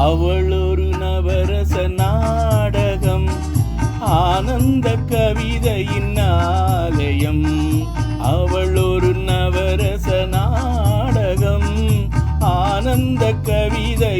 அவள் ஒரு நவரச நாடகம் ஆனந்த கவிதையின் ஆலயம். அவள் ஒரு நவரச நாடகம் ஆனந்த கவிதை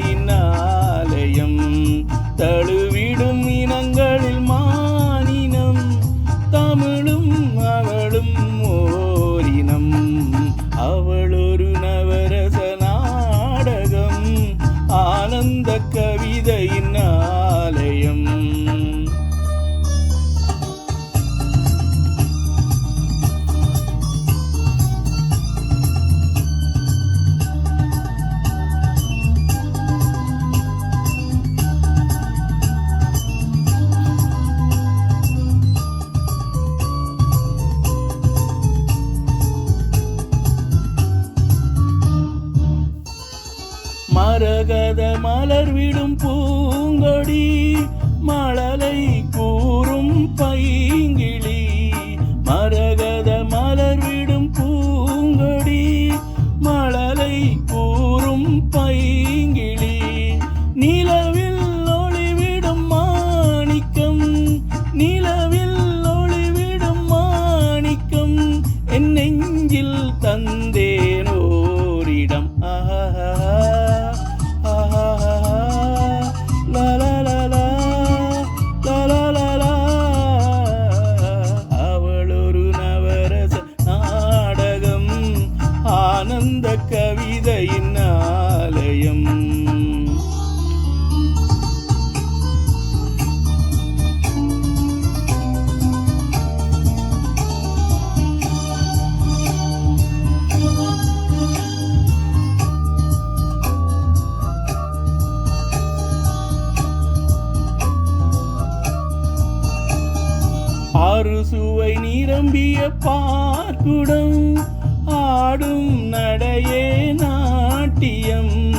ஆறு சுவை நிரம்பிய பார்க்குடம் ஆடும் நடையே நாட்டியம்.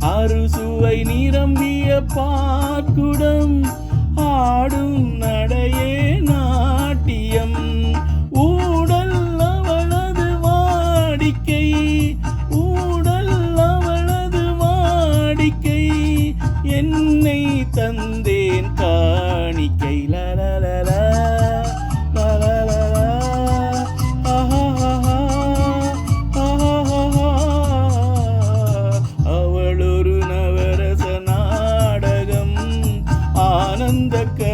ஆறு சுவை நிரம்பிய பார்க்குடம் ஆடும் நடையே நாட்டியம் கந்த க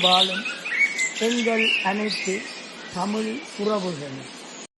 வாழும் பெண்கள் அனைத்து தமிழ் உறவுகள்